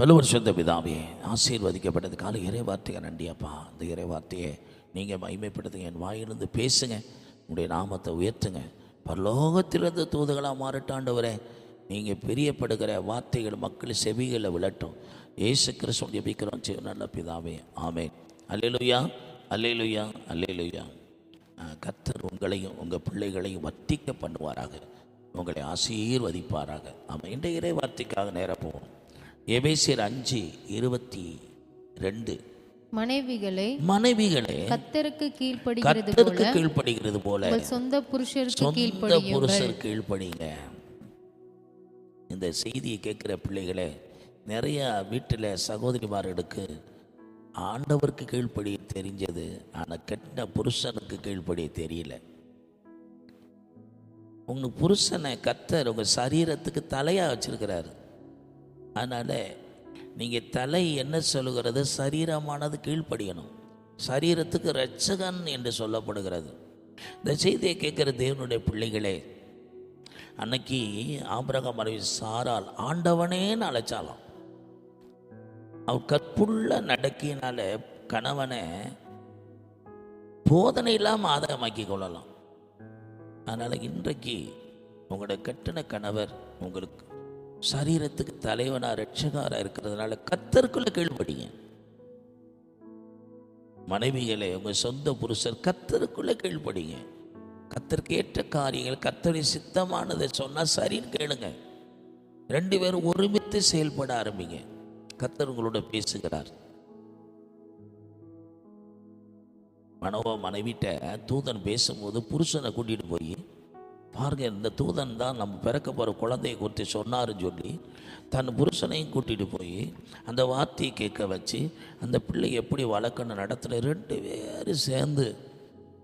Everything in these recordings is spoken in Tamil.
பலுவர் சொந்த பிதாவே ஆசீர்வதிக்கப்பட்டது. காலை இறை வார்த்தையை நண்டியாப்பா அந்த இறை வார்த்தையை நீங்கள் மகிமைப்படுத்துங்க. என் வாயிலிருந்து பேசுங்க. உங்களுடைய நாமத்தை உயர்த்துங்க. பரலோகத்திலிருந்து தூதுகளாக மாறட்டாண்டவரே நீங்கள் பிரியப்படுகிற வார்த்தைகள் மக்கள் செவிகளை விளட்டும் ஏசு கிறிஸ்துவ ஜெபிக்கிறோம். ஜீவ நல்ல பிதாவே. ஆமே அல்லேலுயா. அல்லேலுயா. அல்லேலுயா. கத்தர் உங்களையும் உங்கள் பிள்ளைகளையும் வர்த்திக்க பண்ணுவாராக. உங்களை ஆசீர்வதிப்பாராக. ஆமாம் இன்றைய இறை வார்த்தைக்காக நேராக போவோம். எபேசியர் அஞ்சு இருபத்தி ரெண்டு. மனைவிகளே மனைவிகளே கத்தருக்கு கீழ்ப்படுகிறது கத்தருக்கு கீழ்ப்படுகிறது போல. சொந்த புருஷருக்கு கீழ்ப்படியுங்கள் புருஷர் கீழ்ப்படிங்க. இந்த செய்தியை கேட்குற பிள்ளைகளே நிறைய வீட்டில் சகோதரிமார்களுக்கு ஆண்டவருக்கு கீழ்ப்படிய தெரிஞ்சது ஆனால் கெட்ட புருஷனுக்கு கீழ்ப்படிய தெரியல. உங்க புருஷனை கத்தர் உங்கள் சரீரத்துக்கு தலையாக வச்சிருக்கிறாரு. அதனால் நீங்கள் தலை என்ன சொல்லுகிறது? சரீரமானது கீழ்ப்படியணும். சரீரத்துக்கு ரட்சகன் என்று சொல்லப்படுகிறது. இந்த செய்தியை கேட்குற தேவனுடைய பிள்ளைகளே அன்னைக்கு ஆபரகம் மனைவி சாரால் ஆண்டவனேன்னு அழைச்சாலாம் அவர் கற்புள்ள நடக்கினால கணவனை போதனை இல்லாமல் ஆதாயமாக்கி கொள்ளலாம். அதனால் இன்றைக்கு உங்களோட கட்டின கணவர் உங்களுக்கு சரீரத்துக்கு தலைவனா ரட்சகாரா இருக்கிறதுனால கத்தருக்குள்ள கேள்விப்படிங்க மனைவிகளை உங்க சொந்த புருஷர் கத்தருக்குள்ள கேள்விப்படிங்க கத்தருக்கு ஏற்ற காரியங்கள் கத்தருடைய சித்தமானதை சொன்னா சரின்னு கேளுங்க. ரெண்டு பேரும் ஒருமித்து செயல்பட ஆரம்பிங்க. கத்தர் உங்களோட பேசுகிறார். மனவ மனைவிட்ட தூதன் பேசும்போது புருஷனை கூட்டிட்டு போய் பாருங்கள் இந்த தூதன் தான் நம்ம பிறக்க போகிற குழந்தையை குறித்து சொன்னாருன்னு சொல்லி தன் புருஷனையும் கூட்டிகிட்டு போய் அந்த வார்த்தையை கேட்க வச்சு அந்த பிள்ளை எப்படி வளர்க்கணும் நடத்துன ரெண்டு பேரும் சேர்ந்து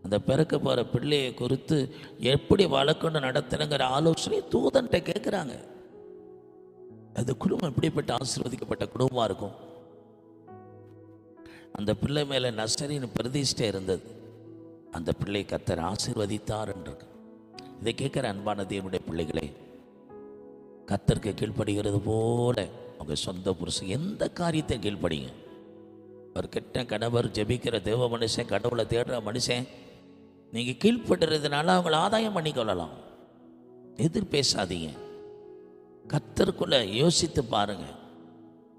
அந்த பிறக்க போகிற பிள்ளையை குறித்து எப்படி வளர்க்கணும் நடத்தணுங்கிற ஆலோசனை தூதன்கிட்ட கேட்குறாங்க அது குடும்பம் எப்படிப்பட்ட ஆசீர்வதிக்கப்பட்ட குடும்பமாக இருக்கும்? அந்த பிள்ளை மேலே நசரின்னு பிரதிஷ்டை இருந்தது. அந்த பிள்ளை கத்தர் ஆசீர்வதித்தார் என்று இதை கேட்குற அன்பான தேவனுடைய பிள்ளைகளே கத்தருக்கு கீழ்ப்படுகிறது போல உங்கள் சொந்த புருஷன் எந்த காரியத்தை கீழ்ப்படிங்க. ஒரு கெட்ட கணவர் ஜெபிக்கிற தேவ மனுஷன் கடவுளை தேடுற மனுஷன் நீங்கள் கீழ்ப்படுறதுனால அவங்கள ஆதாயம் பண்ணிக்கொள்ளலாம் எதிர் பேசாதீங்க. கத்தருக்குள்ளே யோசித்து பாருங்கள்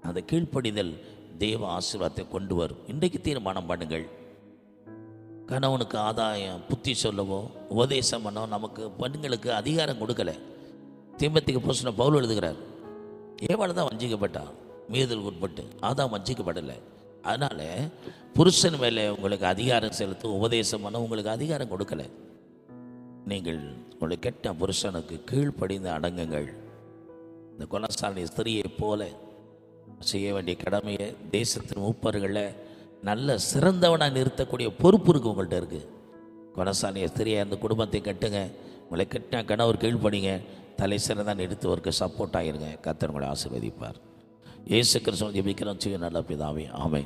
அந்த கீழ்ப்படிதல் தேவ ஆசீர்வாதத்தை கொண்டு வரும். இன்றைக்கு தீர்மானம் பண்ணுங்கள். கணவனுக்கு ஆதாயம் புத்தி சொல்லவோ உபதேசம் பண்ணோ நமக்கு பெண்களுக்கு அதிகாரம் கொடுக்கலை. தீம்பத்துக்கு பூசின பவுல் எழுதுகிறார் ஏவாள் தான் வஞ்சிக்கப்பட்டான் மீதல் உட்பட்டு. அதான் வஞ்சிக்கப்படலை. அதனால் புருஷன் மேலே உங்களுக்கு அதிகாரம் செலுத்தும் உபதேசம் பண்ண உங்களுக்கு அதிகாரம் கொடுக்கலை. நீங்கள் உங்களை கெட்ட புருஷனுக்கு கீழ்ப்படிந்து அடங்குங்கள். இந்த குணசாலி ஸ்திரியை போல செய்ய வேண்டிய கடமையை தேசத்தின் மூப்பர்களை நல்ல சிறந்தவனாக நிறுத்தக்கூடிய பொறுப்பு இருக்கு உங்கள்கிட்ட இருக்குது குணசாலிய ஸ்திரியை அந்த குடும்பத்தை கட்டுங்க. உங்களை கட்டினா கணவர் கீழ்ப்படிங்க. தலை சிறந்தான் நிறுத்துவதற்கு சப்போர்ட் ஆகிருங்க கத்தர் உங்களை ஆசீர்வதிப்பார். இயேசு கிருஷ்ணன் ஜெபிக்கிறோம். செய்ய நல்ல பிதாவே. ஆமை